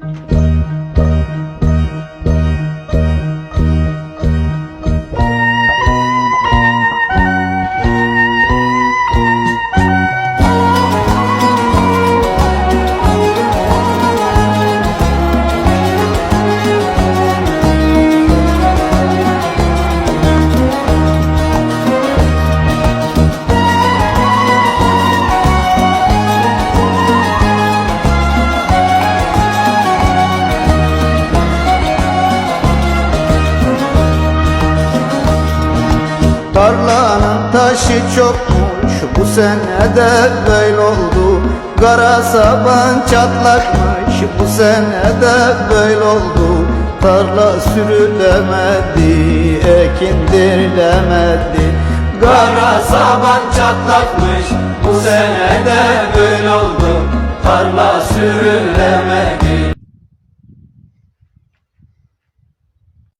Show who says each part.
Speaker 1: Thank. Tarlanın taşı çokmuş bu sene de böyle oldu. Kara saban çatlakmış bu sene de böyle oldu. Tarla sürülemedi, ekindirilemedi
Speaker 2: Kara saban çatlakmış Bu sene de böyle oldu. Tarla sürülemedi